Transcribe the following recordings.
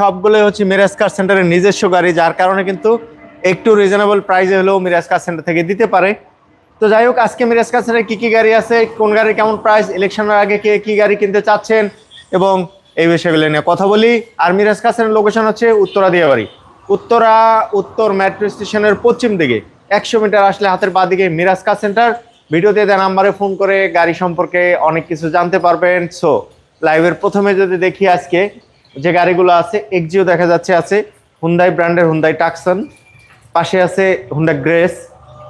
সবগুলো হচ্ছে মিরাজ কার সেন্টারের নিজস্ব গাড়ি, যার কারণে কিন্তু একটু রিজনেবল প্রাইসে হলেও মিরাজ কার সেন্টার থেকে দিতে পারে। তো যাই হোক, আজকে মিরাজ কার সেন্টারে কী কী গাড়ি আছে, কোন গাড়ির কেমন প্রাইস ইলেকশনের আগে কে কী গাড়ি কিনতে চাচ্ছেন, এবং এই বিষয়গুলো নিয়ে কথা বলি। আর মিরাজ কার সেন্টার লোকেশন হচ্ছে উত্তরা দিয়াবাড়ি। উত্তরা, উত্তর মেট্রো স্টেশনের পশ্চিম দিকে। একশো মিটার আসলে হাতের বাঁ দিকে মিরাজ কার সেন্টার ভিডিওতে দেওয়া নাম্বারে ফোন করে গাড়ি সম্পর্কে অনেক কিছু জানতে পারবেন। সো লাইভের প্রথমে যদি দেখি আজকে যে গাড়িগুলো আছে এক্সিও দেখা যাচ্ছে আছে হুন্দাই ব্র্যান্ডের হুন্দাই টাকসন পাশে আছে Honda Grace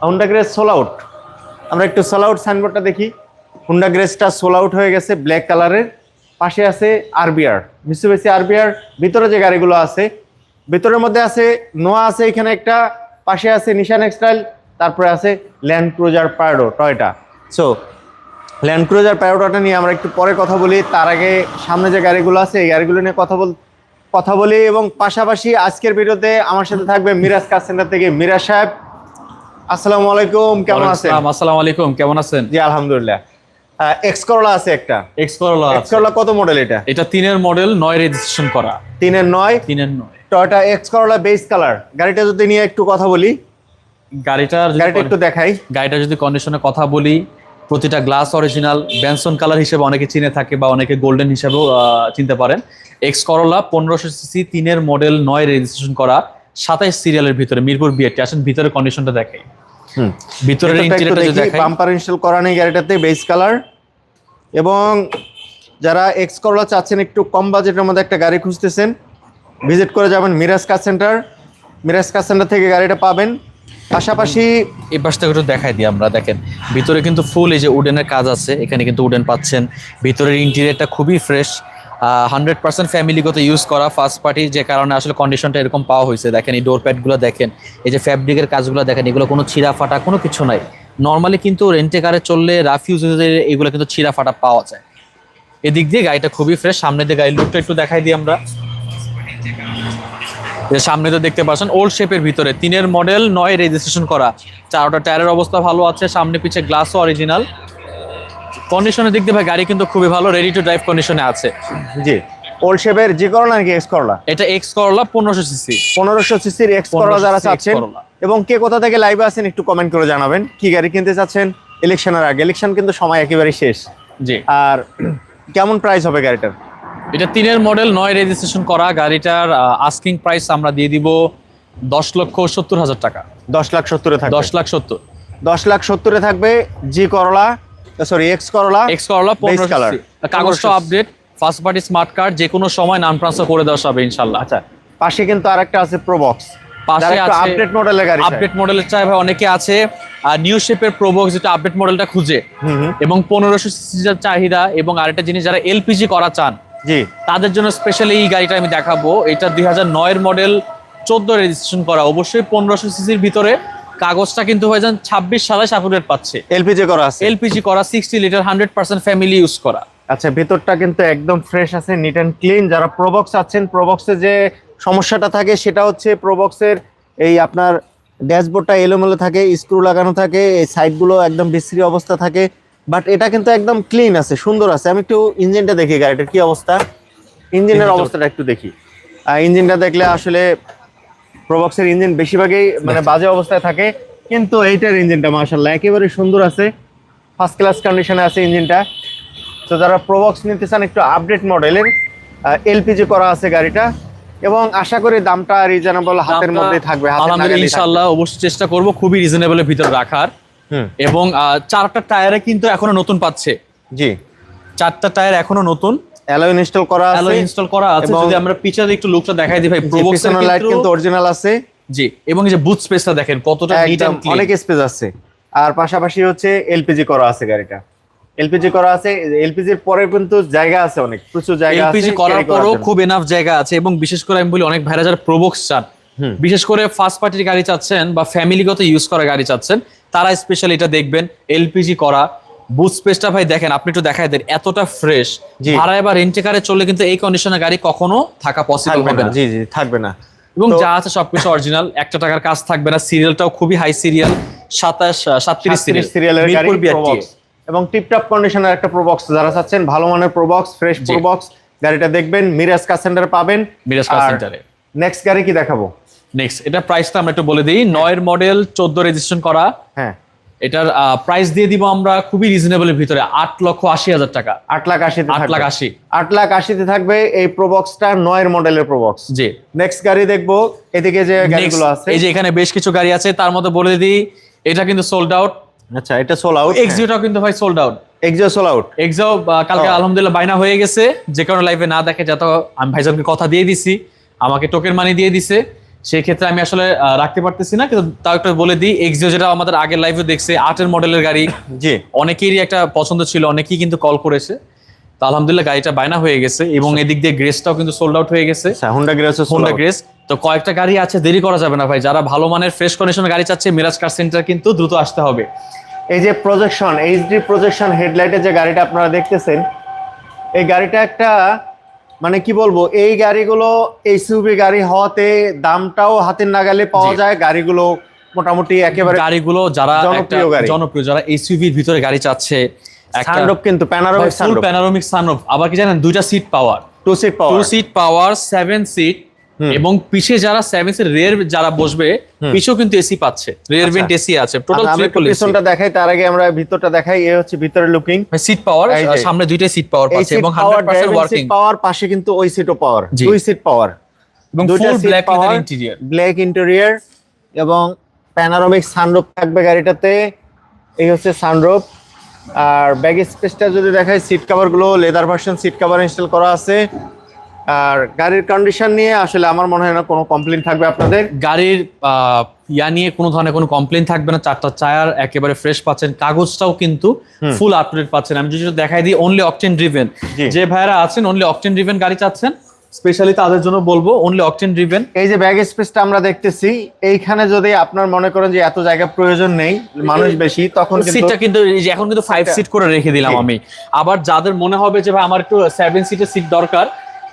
Honda Grace sold out আমরা একটু সোল আউট সাইনবোর্ডটা দেখি। হুন্ডা গ্রেসটা সোল আউট হয়ে গেছে ব্ল্যাক কালারের পাশে আছে আরবিআর মিসুবেসি আরবিআর ভিতরে যে গাড়িগুলো আছে, ভিতরের মধ্যে আছে নোয়া আছে এখানে একটা, পাশে আছে নিশান এক্সটাইল তারপরে আছে Land Cruiser Prado Toyota so Land Cruiser প্যারোটাটা নিয়ে আমরা একটু পরে কথা বলি। তার আগে সামনে যে গাড়িগুলো আছে এই গাড়িগুলো নিয়ে কথা বল কথা বলি এবং পাশাপাশি আজকের ভিডিওতে আমার সাথে থাকবে মিরাজ কার সেন্টার থেকে মিরাজ সাহেব। আসসালামু আলাইকুম কেমন আছেন? আসসালাম, আলাইকুম কেমন আছেন? জি আলহামদুলিল্লাহ। এক্স করলা আছে একটা। এক্স করলা এক্স করলা কত মডেল এটা? এটা তিনের মডেল নয় রেজিস্ট্রেশন করা। তিনের নয়? তিনের নয়। Toyota X Corolla base colour গাড়িটা যদি নিয়ে একটু কথা বলি। গাড়িটার যদি গাড়িটা একটু দেখাই। গাড়িটা যদি কন্ডিশনের কথা বলি প্রতিটা গ্লাস অরিজিনাল ব্যানসন কালার হিসেবে অনেকে চিনে থাকে বা অনেকে গোল্ডেন হিসেবেও চিনতে পারেন। এক্স করলা পনেরোশো সিসি তিনের মডেল নয় রেজিস্ট্রেশন করা সাতাইশ সিরিয়ালের ভিতরে মিরপুর বিয়েটি আসেন ভিতরে কন্ডিশনটা দেখাই। হুম। ভিতরের ইন্টেরিয়রটা যদি দেখাই। বাম্পার ইনস্টল করা নেই গাড়িটাতে বেস কালার এবং যারা এক্স করলা চাচ্ছেন একটু কম বাজেটের মধ্যে একটা গাড়ি খুঁজতেছেন ভিজিট করে যাবেন Miraj car centre Miraj car centre থেকে গাড়িটা পাবেন। পাশাপাশি এই পাশটা একটু দেখাই দিই আমরা, দেখেন। ভিতরে কিন্তু ফুল এই যে উডেনের কাজ আছে, এখানে কিন্তু উডেন পাচ্ছেন। ভিতরের ইন্টেরিয়রটা খুবই ফ্রেশ। হান্ড্রেড পার্সেন্ট ফ্যামিলিগত ইউজ করা ফার্স্ট পার্টি যে কারণে আসলে কন্ডিশনটা এরকম পাওয়া হয়েছে। দেখেন, এই ডোর প্যাডগুলো দেখেন, এই যে ফ্যাব্রিকের কাজগুলো দেখেন, এগুলো কোনো ছিঁড়া ফাটা কোনো কিছু নাই। নর্মালি কিন্তু রেন্টে কারে চললে রাফ ইউজের এগুলো কিন্তু ছিঁড়া ফাটা পাওয়া যায়। এদিক দিয়ে গাড়িটা খুবই ফ্রেশ সামনে দিয়ে গাড়ির লুকটা একটু দেখাই দিই আমরা। সামনে তো দেখতে পাচ্ছেন ওল্ড শেপের ভিতরে তিনের মডেল নয় রেজিস্ট্রেশন করা। চারোটা টায়ারের অবস্থা ভালো আছে সামনে পিছে গ্লাসও অরিজিনাল কন্ডিশনের দিক দিয়ে ভাই গাড়ি কিন্তু খুবই ভালো রেডি টু ড্রাইভ কন্ডিশনে আছে। জি ওল্ড শেপের যে করলা নাকি এক্স করলা এটা এক্স করলা পনেরোশো সিসি পনেরোশো সিসির এক্স করলা যারা চাচ্ছেন এবং কে কোথা থেকে লাইভে আছেন একটু কমেন্ট করে জানাবেন। কি গাড়ি কিনতে চাচ্ছেন? ইলেকশনের আগে ইলেকশন কিন্তু সময় একেবারে শেষ। জি। আর কেমন প্রাইস হবে গাড়িটার? এটা তিনের মডেল নয় রেজিস্ট্রেশন করা গাড়িটার আস্কিং প্রাইস আমরা দিয়ে দিব দশ লক্ষ সত্তর হাজার টাকা। দশ লাখ সত্তরে থাকবে। দশ লাখ সত্তর। দশ লাখ সত্তরে থাকবে জি করলা sorry X Corolla X Corolla পনেরো। কাগজটা update first party smart card যে কোনো সময় নাম ট্রান্সফার করে দেওয়া হবে ইনশাল্লাহ আচ্ছা পাশে কিন্তু আরেকটা আছে প্রবক্স পাশে আছে আপডেট মডেলের গাড়ি আপডেট মডেলের চাই ভাই অনেকে আছে আর নিউ শেপের প্রোবক্স যেটা আপডেট মডেলটা খুঁজে। এবং পনেরোশো সিসির চাহিদা এবং আরেকটা জিনিস যারা এলপিজি করা চান জি। তাদের জন্য স্পেশালি এই গাড়িটা আমি দেখাবো। এটা দুই হাজার নয়ের মডেল চোদ্দ রেজিস্ট্রেশন করা। অবশ্যই পনেরোশো সিসির ভিতরে। কাগজটা কিন্তু হয়ে যান ছাব্বিশ সালে সাপোর্টেড পাচ্ছে। এলপিজি করা আছে। এলপিজি করা sixty litre hundred percent family use করা। আচ্ছা ভেতরটা কিন্তু একদম ফ্রেশ আছে নিট অ্যান্ড ক্লিন যারা প্রবক্স আছেন প্রবক্সে যে সমস্যাটা থাকে সেটা হচ্ছে প্রবক্সের এই আপনার ড্যাশবোর্ডটা এলোমেলো থাকে স্ক্রু লাগানো থাকে এই সাইডগুলো একদম বিশ্রী অবস্থা থাকে। বাট এটা কিন্তু একদম ক্লিন আছে সুন্দর আছে। আমি একটু ইঞ্জিনটা দেখি গাড়িটার কি অবস্থা। ইঞ্জিনের অবস্থাটা একটু দেখি। ইঞ্জিনটা দেখলে আসলে প্রবক্সের ইঞ্জিন বেশিরভাগই মানে বাজে অবস্থায় থাকে। কিন্তু এইটার ইঞ্জিনটা মাশাল্লাহ একেবারে সুন্দর আছে। ফার্স্ট ক্লাস কন্ডিশনে আছে ইঞ্জিনটা। তো যারা প্রবক্স নিতে চান একটু আপডেট মডেলের এলপিজি করা আছে গাড়িটা। এবং আশা করি দামটা রিজনেবল হাতের মধ্যে থাকবে। ইনশাল্লাহ অবশ্যই চেষ্টা করব খুবই রিজনেবলের ভিতর রাখার। এবং চারটা টায়ারে কিন্তু এখনও নতুন পাচ্ছে। জি। চারটা টায়ার এখনও নতুন। অ্যালয় ইনস্টল করা আছে। অ্যালো ইনস্টল করা আছে। যদি আমরা পিছনে একটু লুকটা দেখাই দিই ভাই প্রোবক্সের লাইট কিন্তু অরিজিনাল আছে। জি এবং এই যে বুথ স্পেসটা দেখেন কতটা নিট এন্ড অনেক স্পেস আছে। আর পাশাপাশি হচ্ছে এলপিজি করা আছে গাড়িটা। এলপিজি করা আছে এলপিজির পরে কিন্তু জায়গা আছে অনেক প্রচুর জায়গা আছে এলপিজি করার পরও খুব এনাফ জায়গা আছে এবং বিশেষ করে আমি বলি অনেক ভাইরা যারা প্রোবক্স চান বিশেষ করে ফার্স্ট পার্টির গাড়ি চাচ্ছেন বা ফ্যামিলিগত ইউজ করা গাড়ি চাচ্ছেন তারা স্পেশালি এটা দেখবেন এলপিজি করা। বুথ স্পেসটা ভাই দেখেন আপনি একটু দেখাই দেন এতটা ফ্রেশ। ভাড়ায় বা রেন্টে কারে চললে কিন্তু এই কন্ডিশনের গাড়ি কখনো থাকা পসিবল হবে না। জি জি থাকবে না। এবং যা আছে সবকিছু অরিজিনাল একটা টাকার কাজ থাকবে না। সিরিয়ালটাও খুবই হাই সিরিয়াল সাতাশ সাতত্রিশ সিরিয়ালের গাড়ি এবং টিপটপ কন্ডিশনের একটা প্রবক্স যারা চাচ্ছেন ভালো মানের প্রবক্স ফ্রেশ। প্রবক্স গাড়িটা দেখবেন মিরাজ কার সেন্টার পাবেন। মিরাজ কার সেন্টারে নেক্সট গাড়ি কি দেখাবো? নেক্সট এটা প্রাইসটা আমরা একটু বলে দিই। নয়ের মডেল চোদ্দ রেজিস্ট্রেশন করা। হ্যাঁ। এটার প্রাইস দিয়ে দিব আমরা খুবই রিজনেবলের ভিতরে আট লক্ষ আশি হাজার টাকা। আট লাখ আশিতে আট লাখ আশি। আট লাখ আশিতে থাকবে এই প্রোবক্সটা নয়ের মডেলের প্রোবক্স জি। নেক্সট গাড়ি দেখব। এদিকে যে গাড়িগুলো আছে। এই যে এখানে বেশ কিছু গাড়ি আছে তার মধ্যে বলে দিই এটা কিন্তু সোল্ড আউট আচ্ছা এটা সোল আউট এক্সিওটাও কিন্তু ভাই sold out Axio sold out Axio কালকে আলহামদুলিল্লাহ বাইনা হয়ে গেছে। যে কারণে লাইভে না দেখে যত আমি ভাইজানকে কথা দিয়ে দিছি আমাকে টোকেন মানি দিয়ে দিছে। সেই ক্ষেত্রে আমি আসলে রাখতে পারতেছি না কিন্তু তাও একটা বলে দিই এক্সিও যেটা আমাদের আগের লাইভে দেখছে আটের মডেলের গাড়ি জি। অনেকেরই একটা পছন্দ ছিল অনেকেই কিন্তু কল করেছে। তো আলহামদুলিল্লাহ গাড়িটা বায়না হয়ে গেছে এবং এদিক দিয়ে গ্রেসটাও কিন্তু সোল্ড আউট হয়ে গেছে। হুন্ডা গ্রেস হোন্ডা গ্রেস তো কয়েকটা গাড়ি আছে দেরি করা যাবে না ভাই যারা ভালো মানের ফ্রেশ কন্ডিশনের গাড়ি চাচ্ছে মিরাজ কার সেন্টার কিন্তু দ্রুত আসতে হবে। এই যে প্রজেকশন এইচডি প্রজেকশন হেডলাইটের যে গাড়িটা আপনারা দেখতেছেন এই গাড়িটা একটা মানে কি বলব এই গাড়িগুলো এইচইউভি গাড়ি হওয়াতে দামটাও হাতের নাগালে পাওয়া যায়। গাড়িগুলো মোটামুটি একেবারে গাড়িগুলো যারা জনপ্রিয় গাড়ি। জনপ্রিয় যারা এসইউভির ভিতরে গাড়ি চাচ্ছে একটা কিন্তু প্যানারোমিক ফুল প্যানারোমিক প্যানোরামিক আবার কি জানেন দুইটা seat power two seat two seat power seven seat এবং পিছে যারা সেভেন সিট রেয়ার যারা বসবে পিছেও কিন্তু এসি পাচ্ছে। রেয়ার। ভেন্ট এসি আছে। টোটাল ট্রিপল এসি পিছনটা দেখাই তার আগে আমরা ভিতরটা দেখাই এই হচ্ছে ভিতরের লুকিং সিট পাওয়ার সামনে দুইটা সিট পাওয়ার পাচ্ছে এবং পাওয়ার 100% ওয়ার্কিং পাওয়ার পাশে কিন্তু ওই সিটও পাওয়ার। দুই সিট পাওয়ার এবং full black leather interior black interior এবং প্যানারোমিক সানরুফ থাকবে গাড়িটাতে। এই হচ্ছে সানরুফ আর ব্যাগ স্পেসটা যদি দেখাই seat কভারগুলো leather version seat cover install করা আছে। আর গাড়ির কন্ডিশন নিয়ে আসলে আমার মনে হয় না কোনো কমপ্লেন থাকবে আপনাদের। গাড়ির ইয়া নিয়ে কোনো ধরনের কোনো কমপ্লেন থাকবে না চারটা চায়ার একেবারে ফ্রেশ পাচ্ছেন কাগজটাও কিন্তু ফুল আপডেট পাচ্ছেন। আমি যদি দেখাই দিই অনলি অকটেন ড্রিভেন। যে ভাইরা আছেন অনলি অকটেন ড্রিভেন গাড়ি চাচ্ছেন স্পেশালি তাদের জন্য বলব অনলি অকটেন ড্রিভেন এই যে ব্যাগ স্পেসটা আমরা দেখতেছি এইখানে যদি আপনার মনে করেন যে এত জায়গা প্রয়োজন নেই মানুষ বেশি তখন সিটটা কিন্তু এই যে এখন কিন্তু ফাইভ সিট করে রেখে দিলাম আমি। আবার যাদের মনে হবে যে ভাই আমার একটু সেভেন সিটের সিট দরকার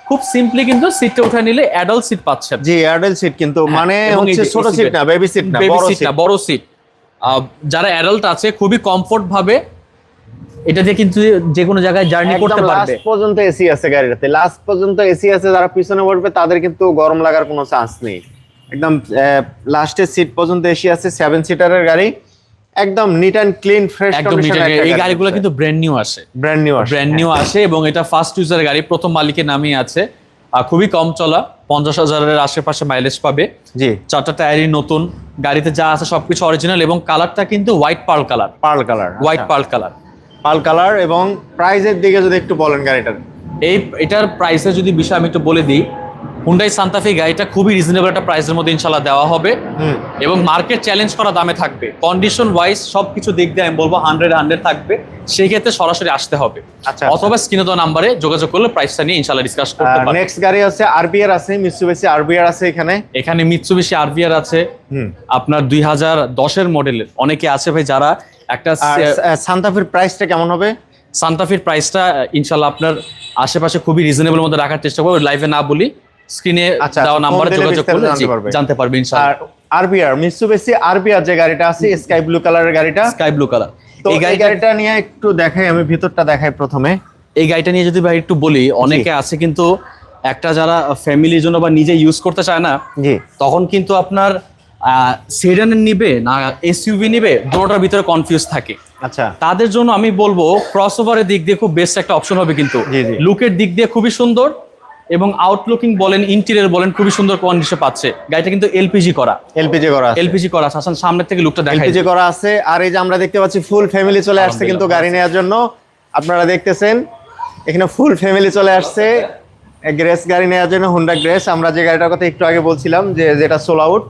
খুব সিম্পলি কিন্তু সিটটা উঠে নিলে অ্যাডাল্ট সিট পাচ্ছেন। জি এয়ারটেল সিট কিন্তু মানে হ্যাঁ, এই হচ্ছে ছোট সিট না বেবি সিট না বড় সিট সিট না বড় সিট যারা অ্যাডাল্ট আছে খুবই কমফোর্ট ভাবে এটা দিয়ে কিন্তু যে কোনো জায়গায় জার্নি করতে পারবে। লাস্ট পর্যন্ত এসি আছে গাড়িটাতে। লাস্ট পর্যন্ত এসি আছে যারা পিছনে বসবে তাদের কিন্তু গরম লাগার কোনো চান্স নেই। একদম লাস্টের সিট পর্যন্ত এসি আছে সেভেন সিটারের গাড়ি। একদম নিট অ্যান্ড ক্লিন ফ্রেশ একদম নিচে এই গাড়িগুলো কিন্তু ব্র্যান্ড নিউ আসে। ব্র্যান্ড নিউ আসে ব্র্যান্ড নিউ আসে এবং এটা ফার্স্ট ইউজার গাড়ি প্রথম মালিকের নামই আছে। আর খুবই কম চলা পঞ্চাশ হাজারের আশেপাশে মাইলেজ পাবে। জি। চারটা টায়ারই নতুন গাড়িতে যা আছে সবকিছু অরিজিনাল এবং কালারটা কিন্তু white pearl colour pearl colour white pearl colour pearl colour এবং প্রাইজের দিকে যদি একটু বলেন গাড়িটার। এই এটার প্রাইসের যদি বিষয় আমি একটু বলে দিই হুন্ডাই সান্তাফি গাড়িটা খুবই রিজনেবল একটা প্রাইসের মধ্যে ইনশাল্লাহ দেওয়া হবে। এবং মার্কেট চ্যালেঞ্জ করা দামে থাকবে। কন্ডিশন ওয়াইজ সবকিছু দিক দিয়ে আমি বলব হান্ড্রেড হান্ড্রেড থাকবে। সেই ক্ষেত্রে সরাসরি আসতে হবে। আচ্ছা অথবা স্ক্রিনে দেওয়া নাম্বারে যোগাযোগ করলে প্রাইসটা নিয়ে ইনশাল্লাহ ডিসকাস করতে পারবে। নেক্সট গাড়ি হচ্ছে আরবিআর আছে মিসুবেসি আরবিআর আছে এখানে। এখানে মিৎসুবিশি আরভিআর আছে। আপনার দুই হাজার দশের মডেলের অনেকে আছে ভাই যারা একটা সান্তাফির প্রাইসটা কেমন হবে? সান্তাফির প্রাইসটা ইনশাল্লাহ আপনার আশেপাশে খুবই রিজনেবল মধ্যে রাখার চেষ্টা করব। লাইভে না বলি। স্ক্রিনে আচ্ছা, দেওয়া ফোন নাম্বারে যোগাযোগ করলে জানতে পারবে। আর আরবিআর মিসুবেসি আরবিআর যে গাড়িটা আছে স্কাই ব্লু কালারের গাড়িটা। স্কাই ব্লু কালার তো এই গাড়িটা নিয়ে একটু দেখাই আমি ভিতরটা দেখাই প্রথমে। এই গাড়িটা নিয়ে যদি ভাই একটু বলি অনেকে আছে কিন্তু একটা যারা ফ্যামিলির জন্য বা নিজে ইউজ করতে চায় না জি। তখন কিন্তু আপনার সেডানের নিবে না এসইউভি নিবে দুটোটার ভিতরে কনফিউজ থাকে। আচ্ছা। তাদের জন্য আমি বলব ক্রস ওভারের দিক দিয়ে খুব বেস্ট একটা অপশন হবে কিন্তু। লুকের দিক দিয়ে খুবই সুন্দর। এবং আউটলুকিং বলেন ইন্টেরিয়র বলেন খুবই সুন্দর কন্ডিশন পাচ্ছে। গাড়িটা কিন্তু এলপিজি করা। এলপিজি করা এলপিজি করা আছে। হাসান সামনের থেকে লুকটা দেখাই এলপিজি করা আছে। আর এই যে আমরা দেখতে পাচ্ছি ফুল ফ্যামিলি চলে আসছে কিন্তু গাড়ি নেওয়ার জন্য। আপনারা দেখতেছেন এখানে ফুল ফ্যামিলি চলে আসছে। গ্রেস গাড়ি নেওয়ার জন্য হুন্ডা গ্রেস আমরা যে গাড়িটার কথা একটু আগে বলছিলাম যে যেটা সোল আউট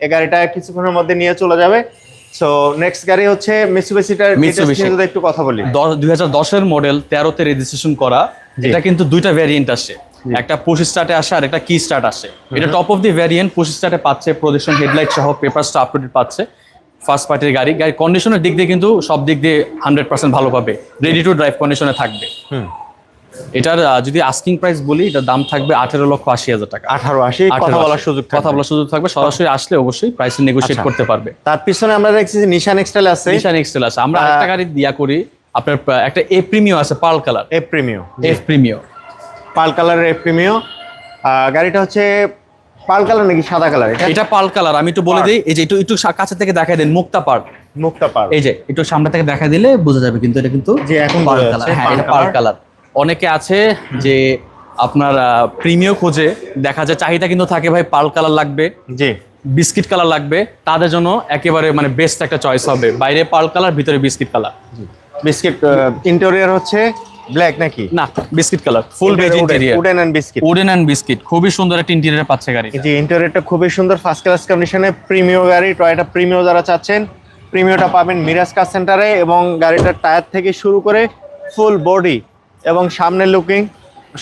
এই গাড়িটা কিছুক্ষণের মধ্যে নিয়ে চলে যাবে। সো নেক্সট গাড়ি হচ্ছে মিসুবেসিটার একটু কথা বলি। দুই হাজার দশের মডেল তেরোতে রেজিস্ট্রেশন করা। এটা কিন্তু দুইটা ভ্যারিয়েন্ট আসে। একটা পুশ স্টার্টে আসে আর একটা কি স্টার্ট আসে। এটা top of the variant push স্টার্টে পাচ্ছে প্রদর্শন হেডলাইট সহ পেপারসটা আপডেট পাচ্ছে। ফার্স্ট পার্টির গাড়ি। গাড়ির কন্ডিশনের দিক দিয়ে কিন্তু সব দিক দিয়ে হান্ড্রেড পার্সেন্ট ভালো পাবে। রেডি টু ড্রাইভ কন্ডিশনে থাকবে। এটার যদি আস্কিং প্রাইস বলি এটার দাম থাকবে আঠেরো লক্ষ আশি হাজার টাকা। আঠারো আশি কথা বলার সুযোগ কথা বলার সুযোগ থাকবে। সরাসরি আসলে অবশ্যই প্রাইস নেগোশিয়েট আচ্ছা। করতে পারবে। তার পিছনে আমরা দেখছি যে নিশান এক্সটেল আছে। নিশান এক্সেল আছে। আমরা একটা গাড়ি দিয়া করি। আপনার একটা এ প্রিমিয়াম আছে pearl colour. A premium F premium pearl কালারের প্রিমিও। গাড়িটা হচ্ছে পাল কালার নাকি সাদা কালার? এটা? এটা পাল কালার আমি একটু বলে দিই এই যে একটু একটু কাছে থেকে দেখাই দেন মুক্তা পার্ক মুক্তা পাল এই যে একটু সামনে থেকে দেখা দিলে বোঝা যাবে কিন্তু এটা কিন্তু জি, এখন পাল কালার। হ্যাঁ এটা পাল কালার। কালার। অনেকে আছে যে আপনার প্রিমিয় খোঁজে দেখা যায় চাহিদা কিন্তু থাকে ভাই পাল কালার লাগবে জি। বিস্কিট কালার লাগবে তাদের জন্য একেবারে মানে বেস্ট একটা চয়েস হবে। বাইরে পাল কালার ভিতরে বিস্কিট কালার। বিস্কিট ইন্টেরিয়র হচ্ছে ব্ল্যাক নাকি? না biscuit colour full beige interior wooden and biscuit wooden and biscuit খুবই সুন্দর একটা ইন্টেরিয়র পাচ্ছে গাড়ি জি ইন্টেরিয়রটা খুবই সুন্দর ফার্স্ট ক্লাস কন্ডিশনে প্রিমিয় গাড়ি টয়টা প্রিমিয়ো যারা চাচ্ছেন প্রিমিওটা পাবেন মিরাজ কার সেন্টারে এবং গাড়িটার টায়ার থেকে শুরু করে ফুল বডি এবং সামনে লুকিং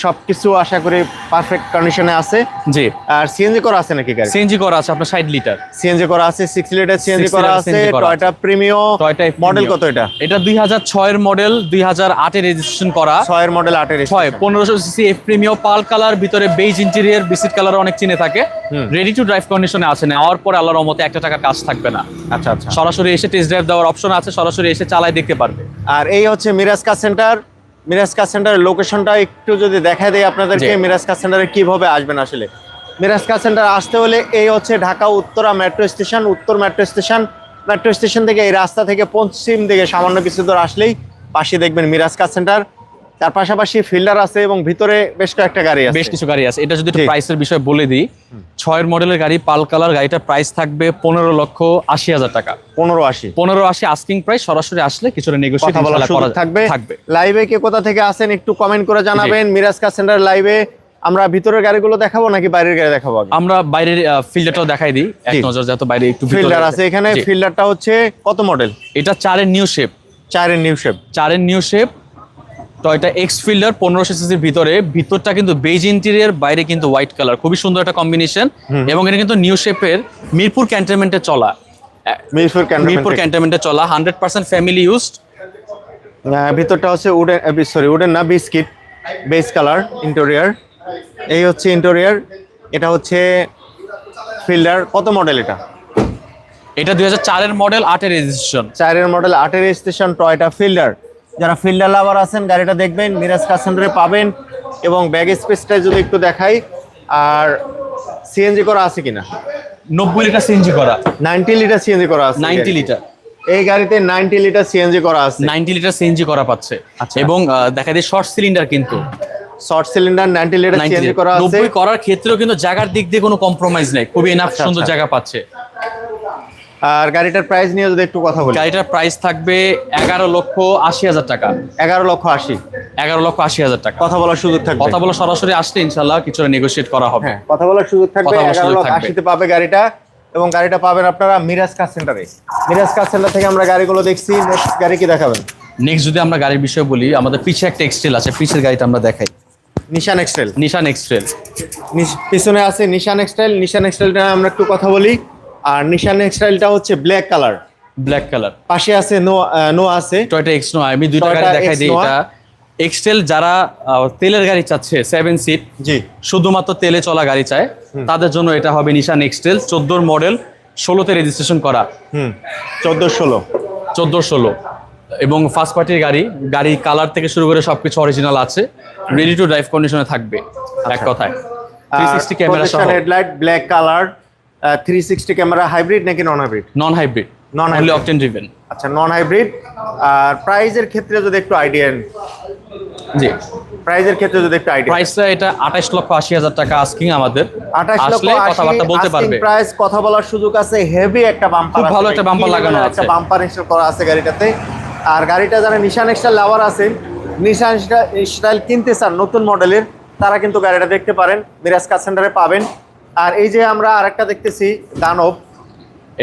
সবকিছু আশা করি পারফেক্ট কন্ডিশনে আছে। জি। আর সিএনজি করা আছে নাকি গাড়ি সিএনজি করা আছে আপনার ষাট লিটার সিএনজি করা আছে সিক্স লিটার সিএনজি করা আছে টয়টা প্রিমিও টয়টা মডেল কত এটা? এটা দুই হাজার ছয়ের মডেল দুই হাজার আটের রেজিস্ট্রেশন করা। ছয়ের মডেল আটের ছয় পনেরোশো CC F premium pearl colour ভিতরে বেজ ইন্টেরিয়র বিস্কিট কালার অনেক চিনে থাকে। রেডি টু ড্রাইভ কন্ডিশনে আছে নেওয়ার পর আল্লাহর রহমতে একটা টাকা কাজ থাকবে না। আচ্ছা আচ্ছা। সরাসরি এসে টেস্ট ড্রাইভ দেওয়ার অপশন আছে সরাসরি এসে চালায় দেখতে পারবে। আর এই হচ্ছে Miraj car centre Miraj car সেন্টারের লোকেশনটা একটু যদি দেখা দেয় আপনাদেরকে। মিরাজ কার সেন্টারে কীভাবে আসবেন আসলে মিরাজ কার সেন্টার আসতে হলে এই হচ্ছে ঢাকা উত্তরা মেট্রো স্টেশন উত্তর মেট্রো স্টেশন মেট্রো স্টেশন থেকে এই রাস্তা থেকে পশ্চিম দিকে সামান্য কিছু দূর আসলেই পাশে দেখবেন মিরাজ কার সেন্টার তার পাশাপাশি ফিল্ডার আছে এবং ভিতরে বেশ কয়েকটা গাড়ি আছে। বেশ কিছু গাড়ি আছে। এটা যদি একটু প্রাইসের বিষয় বলে দিই ছয়ের মডেলের গাড়ি পাল কালার গাড়িটা প্রাইস থাকবে পনেরো লক্ষ আশি হাজার টাকা। পনেরো আশি। পনেরো আশি আস্কিং প্রাইস সরাসরি আসলে কিছুটা নেগোসিয়েট থাকবে। থাকবে। লাইভে কে কোথা থেকে আসেন একটু কমেন্ট করে জানাবেন। মিরাজ কার সেন্টার লাইভে আমরা ভিতরের গাড়িগুলো দেখাবো নাকি বাইরের গাড়ি দেখাবো আমরা বাইরের ফিল্ডারটাও দেখাই দিই। এক নজর যত বাইরে একটু ফিল্ডার আছে এখানে। ফিল্ডারটা হচ্ছে কত মডেল এটা চারের নিউ শেপ চারের নিউ শেপ চারের new shape Toyota X Fielder পনেরোশো সিসির ভিতরে। ভিতরটা কিন্তু বেজ ইন্টেরিয়ার বাইরে কিন্তু হোয়াইট কালার খুবই সুন্দর একটা কম্বিনেশন এবং এটা কিন্তু নিউ শেপের মিরপুর ক্যান্টনমেন্টে চলা। মিরপুর মিরপুর ক্যান্টনমেন্টে চলা। হান্ড্রেড পার্সেন্ট ফ্যামিলি ইউজড ভিতরটা হচ্ছে উডেন সরি উডেন না বিস্কিট বেস কালার ইন্টেরিয়ার এই হচ্ছে ইন্টেরিয়ার এটা হচ্ছে ফিল্ডার কত মডেল এটা? এটা দুই হাজার চারের মডেল আটের রেজিস্ট্রেশন চারের মডেল আটের রেজিস্ট্রেশন টয়টা ফিল্ডার যারা ফিল্ডার লাভার আছেন গাড়িটা দেখবেন মিরাজ কার সেন্টারে পাবেন এবং ব্যাগ স্পেসটা যদি একটু দেখাই আর সিএনজি করা আছে কিনা? নব্বই লিটার সিএনজি করা। নাইনটি লিটার সিএনজি করা আছে। Ninety litre. এই গাড়িতে নাইনটি লিটার সিএনজি করা আছে। নাইনটি লিটার সিএনজি করা পাচ্ছে। আচ্ছা। এবং দেখা যায় শর্ট সিলিন্ডার কিন্তু। Short cylinder ninety litre 90 CNG করা আছে। নব্বই করার ক্ষেত্রেও কিন্তু জায়গার দিক দিয়ে কোনো কম্প্রোমাইজ নেই। খুবই এনাফ আচ্ছা, সুন্দর আচ্ছা। জায়গা পাচ্ছে। আর গাড়িটার প্রাইস নিয়ে যদি একটু কথা বলি। গাড়িটার প্রাইস থাকবে এগারো লক্ষ আশি হাজার টাকা। এগারো লক্ষ আশি। এগারো লক্ষ আশি হাজার টাকা। কথা বলার সুযোগ থাকবে। কথা বলে সরাসরি আসলে ইনশাল্লাহ কিছু নেগোসিয়েট করা হবে। হ্যাঁ কথা বলার সুযোগ থাকবে এগারো লক্ষ আশিতে পাবে গাড়িটা এবং গাড়িটা পাবেন আপনারা মিরাজ কার সেন্টারে মিরাজ কার সেন্টার থেকে আমরা গাড়িগুলো দেখছি নেক্সট গাড়ি কি দেখাবেন? নেক্সট যদি আমরা গাড়ির বিষয়ে বলি আমাদের পিছে একটা এক্সটেল আছে পিছের গাড়িটা আমরা দেখাই। নিশান এক্সটেল নিশান এক্সট্রেল পিছনে আছে নিশান এক্সটাইল নিশান এক্সটাইলটা আমরা একটু কথা বলি। আর নিশান এক্সটাইলটা হচ্ছে ব্ল্যাক কালার। Black colour. পাশে আছে নো নো আছে। টয়টা এক্স নো আমি দুইটা গাড়ি দেখাই দিই এটা। এক্সটেল যারা তেলের গাড়ি চাচ্ছে সেভেন সিট জি। শুধুমাত্র তেলে চলা গাড়ি চায় তাদের জন্য এটা হবে নিশান এক্সটেল চোদ্দোর মডেল ষোলোতে রেজিস্ট্রেশন করা। হুম চোদ্দ ষোলো। চোদ্দ ষোলো। এবং ফার্স্ট পার্টির গাড়ি গাড়ি কালার থেকে শুরু করে সবকিছু অরিজিনাল আছে রেডি টু ড্রাইভ কন্ডিশনে থাকবে এক আচ্ছা। কথায়। Three sixty camera headlight black colour three sixty camera hybrid নাকি non hybrid non hybrid non hybrid। Octane driven আচ্ছা নন হাইব্রিড আর প্রাইজের ক্ষেত্রে যদি একটু আইডিয়া জি। প্রাইজের ক্ষেত্রে যদি একটু আইডিয়া প্রাইসটা এটা আঠাশ লক্ষ আশি হাজার টাকা আস্কিং আমাদের। আঠাশ লক্ষ আসলে কথাবার্তা বলতে পারবে। প্রাইস কথা বলার সুযোগ আছে হেভি একটা বাম্পার খুব ভালো একটা বাম্পার লাগানো আছে। একটা বাম্পার ইনস্টল করা আছে গাড়িটাতে। আর গাড়িটা যারা নিশান এক্সটাইল লাভার আছে নিশান স্টাইল কিনতে চান নতুন মডেলের তারা কিন্তু গাড়িটা দেখতে পারেন। মিরাজ কার সেন্টারে পাবেন। আর এই যে আমরা আরেকটা দেখতেছি দানব।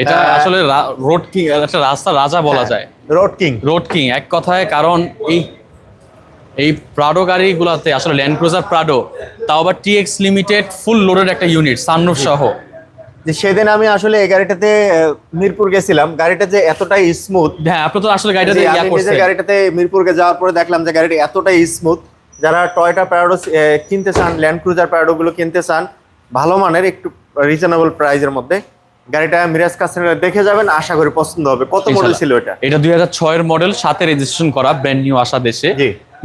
এটা আসলে রোড কিং একটা রাস্তা রাজা বলা যায়। Road king. রোড কিং এক কথায় কারণ এই এই প্রাডো গাড়িগুলোতে আসলে ল্যান্ড ক্রুজার প্রাডো তাও আবার টিএক্স লিমিটেড ফুল লোডেড একটা ইউনিট সানরুফ সহ। যে সেদিন আমি আসলে এই গাড়িটাতে মিরপুর গেছিলাম গাড়িটা যে এতটাই স্মুথ হ্যাঁ আপনি তো আসলে গাড়িটাতে ইয়া করছেন। গাড়িটাতে মিরপুরকে যাওয়ার পরে দেখলাম যে গাড়িটা এতটাই স্মুথ যারা টয়টা প্যারাডো কিনতে চান ল্যান্ড ক্রুজার প্যারাডো গুলো কিনতে চান ভালো মানের একটু রিজনেবল প্রাইজের মধ্যে। গাড়িটা মিরাজ কাস্টমার দেখে যাবেন আশা করি পছন্দ হবে। কত মডেল ছিল এটা? এটা দুই হাজার ছয়ের মডেল সাথে রেজিস্ট্রেশন করা ব্র্যান্ড নিউ আসা দেশে।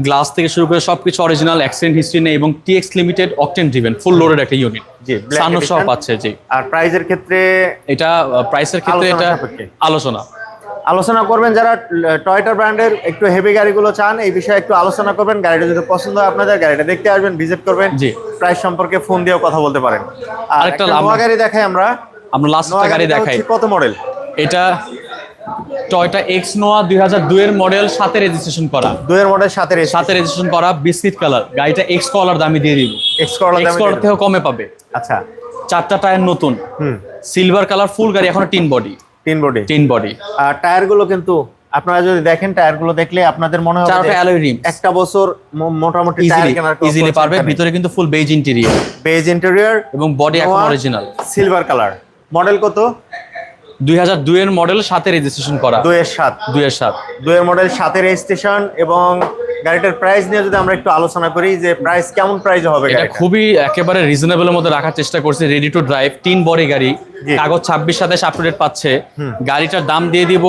গ্লাস থেকে শুরু করে সবকিছু অরিজিনাল অ্যাক্সিডেন্ট হিস্ট্রি নেই এবং TX limited octane driven full loaded একটা ইউনিট সান্ন সহ পাচ্ছে জি। আর প্রাইজের ক্ষেত্রে এটা প্রাইসের ক্ষেত্রে এটা আলোচনা। আলোচনা করবেন যারা টয়টা ব্র্যান্ডের একটু হেভি গাড়িগুলো চান এই বিষয়ে একটু আলোচনা করবেন। গাড়িটা যদি পছন্দ হয় আপনাদের গাড়িটা দেখতে আসবেন ভিজিট করবেন। জি। প্রাইস সম্পর্কে ফোন দিয়েও কথা বলতে পারেন। আর একটা আমরা- গাড়ি দেখাই আমরা। আমরা লাস্ট গাড়ি দেখাই। কত মডেল এটা টয়টা এক্স নোয়া দুই হাজার দুইয়ের মডেল সাথে রেজিস্ট্রেশন করা। দুয়ের মডেল সাথে সাথে রেজিস্ট্রেশন করা বিস্কিট কালার গাড়িটা এক্স কলার দামে দিয়ে দিব। এক্স করলা এক্স কলার থেকেও কমে পাবে। আচ্ছা। চারটা টায়ার নতুন। হুম। সিলভার কালার ফুল গাড়ি এখন tin body tin body? Tin body. আর টায়ারগুলো কিন্তু আপনারা যদি দেখেন টায়ারগুলো দেখলে আপনাদের মনে হবে চারটা অ্যালয় রিম একটা বছর মোটামুটি ইজিলি ইজিলি পারবে। ভিতরে কিন্তু full beige interior beige interior এবং বডি এখন অরিজিনাল সিলভার কালার মডেল কত? দুই হাজার দুইয়ের মডেল সাথে রেজিস্ট্রেশন করা। দুয়ের সাত। দুইয়ের সাত। দুয়ের মডেল সাথে রেজিস্ট্রেশন এবং গাড়িটার প্রাইস নিয়ে যদি আমরা একটু আলোচনা করি যে প্রাইস কেমন প্রাইস হবে এটা খুবই একেবারে রিজনেবলের মধ্যে রাখার চেষ্টা করছি ready to drive tin body গাড়ি। কাগজ ছাব্বিশ সাতাশ আপ টু ডেট পাচ্ছে গাড়িটার দাম দিয়ে দিব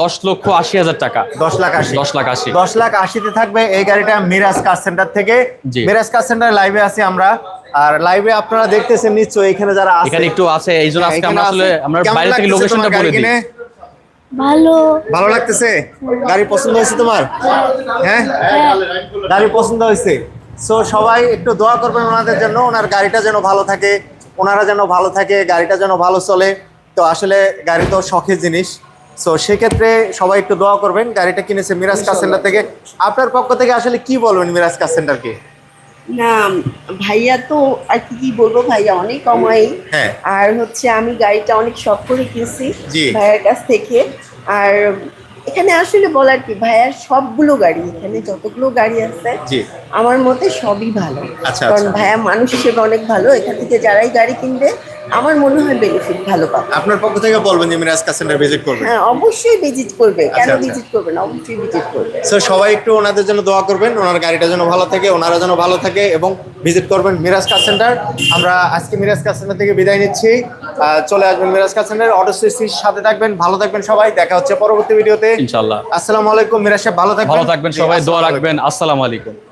দশ লক্ষ আশি হাজার টাকা। দশ লাখ আশি। দশ লাখ আশি। দশ লাখ আশিতে থাকবে এই গাড়িটা মিরাজ কার সেন্টার থেকে। মিরাজ কার সেন্টার লাইভে আছি আমরা। আর লাইভে আপনারা দেখতেছেন নিশ্চয়ই এখানে যারা আছে। এখানে একটু আছে এই জন্য আজকে আমরা আসলে আমরা বাইরে থেকে লোকেশনটা বলে দিই? ভালো। ভালো লাগতেছে? গাড়ি পছন্দ হয়েছে তোমার? হ্যাঁ? গাড়ি পছন্দ হয়েছে। সো সবাই একটু দোয়া করবেন ওনাদের জন্য, ওনার গাড়িটা যেন ভালো থাকে, ওনারা যেন ভালো থাকে, গাড়িটা যেন ভালো চলে। তো আসলে গাড়ি তো শখের জিনিস। সো সেক্ষেত্রে সবাই একটু দোয়া করবেন, গাড়িটা কিনেছে মিরাজ কার সেন্টার থেকে। আপনার পক্ষ থেকে আসলে কি বলবেন মিরাজ কার সেন্টারকে? না ভাইয়া তো আর কি কি বলব ভাইয়া অনেক কমাই। হ্যাঁ। আর হচ্ছে আমি গাড়িটা অনেক শখ করে কিনছি ভাইয়ার কাছ থেকে। আর এখানে আসলে বলার কি ভাইয়ার সবগুলো গাড়ি এখানে যতগুলো গাড়ি আছে আমার মতে সবই ভালো। আচ্ছা, কারণ আচ্ছা। ভাইয়া মানুষ হিসেবে অনেক ভালো। এখান থেকে যারাই গাড়ি কিনবে আমার মনে হয় বেনিফিট ভালো পাবে। আপনার পক্ষ থেকে বলবেন যে মিরাজ কার সেন্টার ভিজিট করবেন হ্যাঁ অবশ্যই ভিজিট করবে। কেন আচ্ছা, আচ্ছা। ভিজিট করবে না? অবশ্যই ভিজিট করবে। সো সবাই একটু ওনাদের জন্য দোয়া করবেন ওনার গাড়িটা যেন ভালো থাকে ওনারা যেন ভালো থাকে এবং ভিজিট করবেন মিরাজ কার সেন্টার আমরা আজকে মিরাজ কার সেন্টার থেকে বিদায় নিচ্ছি। আহ, চলে আসবেন মিরাজ কার সেন্টার অটো সুইসির সাথে থাকবেন। ভালো থাকবেন সবাই। দেখা হচ্ছে পরবর্তী ভিডিওতে। ইনশাল্লাহ আসসালামু আলাইকুম মিরাজ সাহেব ভালো থাকবেন। ভালো থাকবেন সবাই। দোয়া রাখবেন। আসসালামু আলাইকুম।